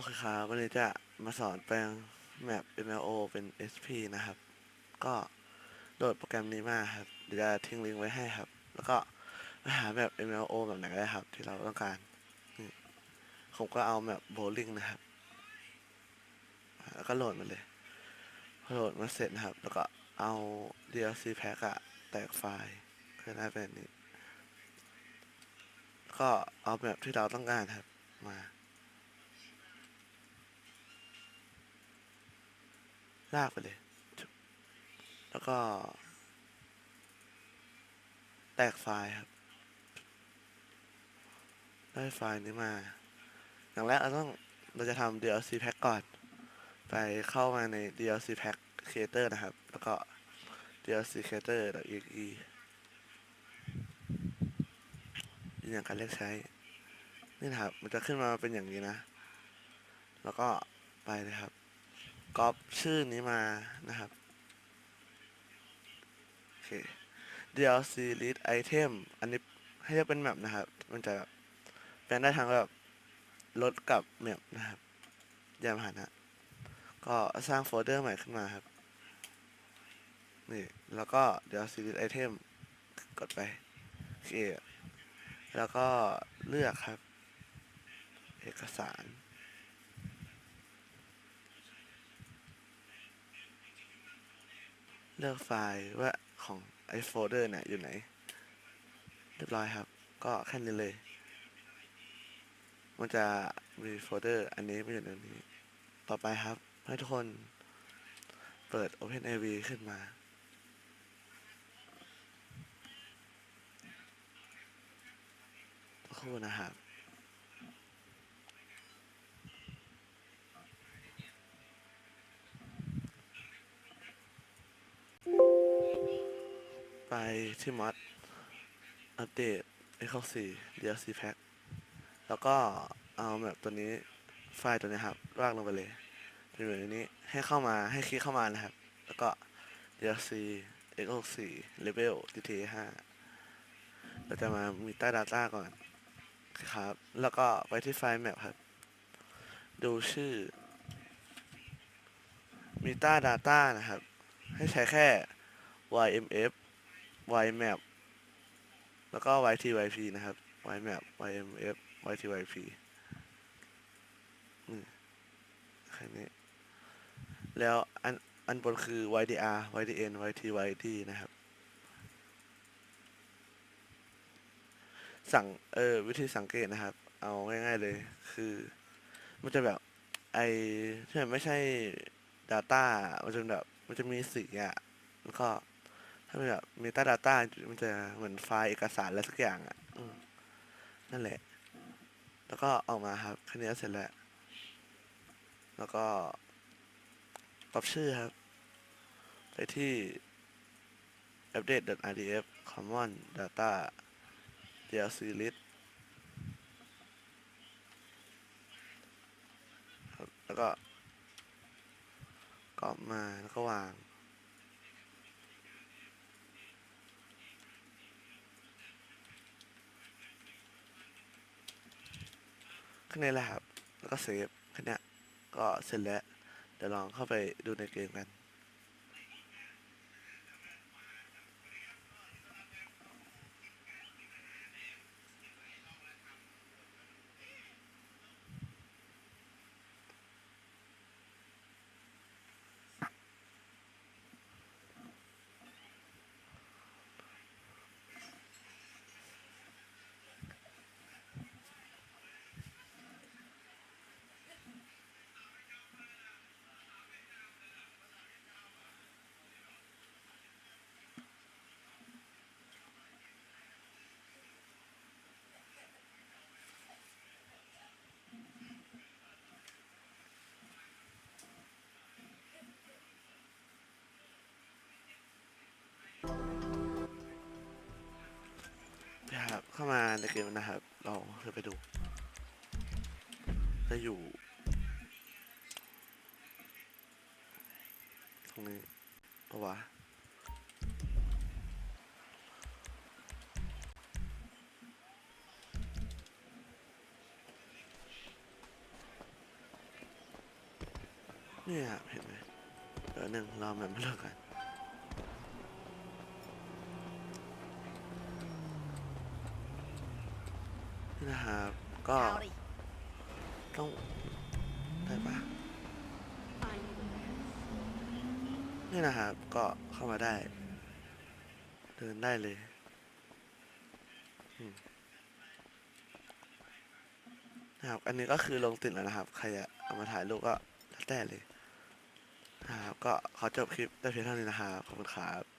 อเคครับ วันนี้จะมาสอนแปลงแมป MLO เป็น SP นะครับ ก็โหลดโปรแกรมนี้มาครับเดี๋ยวจะทิ้งลิงก์ไว้ให้ครับ แล้วก็ไปหาแบบ MLO แบบไหนก็ได้ครับ ที่เราต้องการผมก็เอาแบบโบลิ่งนะครับ แล้วก็โหลดมาเลย โหลดมาเสร็จนะครับ แล้วก็เอา DLC pack อะแตกไฟล์ก็ได้เป็นแบบนี้ ก็เอาแบบที่เราต้องการครับมา ลากไปเลย แล้วก็ แตกไฟล์ครับ ได้ไฟล์นี้มา อย่างแรกเราต้องเราจะทำ DLC pack ก่อน ไปเข้ามาใน DLC pack creator นะครับ แล้วก็ DLC creator exe ยืนยันการเรียกใช้ นี่นะครับ มันจะขึ้นมาเป็นอย่างนี้นะ แล้วก็ไปเลยครับ ก๊อปชื่อนี้มานะครับโอเค DLC list item อันนี้ให้เลือกเป็นแมปนะครับ มันจะแบบแปลงได้ทั้งแบบรถกับแมปนะครับยานพาหนะก็สร้างโฟลเดอร์ใหม่ขึ้นมาครับ นี่ แล้วก็ DLC list item กดไปโอเคแล้วก็เลือกครับ เอกสาร เลือกไฟล์ว่าของไอโฟลเดอร์เนี่ยอยู่ไหน เรียบร้อยครับ ก็แค่นี้เลย มันจะมีโฟลเดอร์อันนี้ไม่อยู่ในนี้ ต่อไปครับ ให้ทุกคนเปิด OpenAV ขึ้นมาสักครู่นะครับ ที่มอดอัปเดต X64 DLC Pack แล้วก็เอาแบบตัวนี้ไฟล์ตัวนี้ครับลากลงไปเลยเป็นแบบนี้ให้เข้ามาให้คลิกเข้ามานะครับ แล้วก็ DLC X64 Level GTA 5เราจะมามีใต้ Data ก่อนครับ แล้วก็ไปที่ไฟล์ Map ครับ ดูชื่อมีต้า Data นะครับ ให้ใช้แค่ YMF YMap แล้วก็ YTYP นะครับ YMap YMF YTYP แค่นี้ แล้วอันอันบนคือ YDR YDN YTYD นะครับ สั่ง เออ วิธีสังเกตนะครับ เอาง่ายๆเลย คือ มันจะแบบ ไอที่มันไม่ใช่ Data มันจะแบบ มันจะมีสีอะแล้วก็ ถ้าเป็นแบบ Meta Data มันจะเหมือนไฟล์เอกสารอะไรสักอย่างอะนั่นแหละ แล้วก็ออกมาครับแค่นี้เสร็จแล้ว แล้วก็ปรับชื่อครับ ไปที่ update.rdf common data DLC list แล้วก็กรอบมาแล้วก็วาง แค่นี้แหละครับ แล้วก็เซฟแค่นี้ก็เสร็จแล้ว เดี๋ยวลองเข้าไปดูในเกมกัน เข้ามาในเกมนะครับ เราจะไปดู จะอยู่ ตรงนี้ปะวะเนี่ยเห็นไหมเดี๋ยวหนึ่งรอมันมาเลิกกัน นี่นะครับ ก็ Howdy. ต้องได้ปะ Find me there. นี่นะครับ ก็เข้ามาได้ เดินได้เลยอืมนะครับ อันนี้ก็คือลงติดแล้วนะครับ ใครจะเอามาถ่ายรูปก็แล้วแต่เลยนะครับ ก็ขอจบคลิปแต่เพียงเท่านี้นะครับ ขอบคุณครับ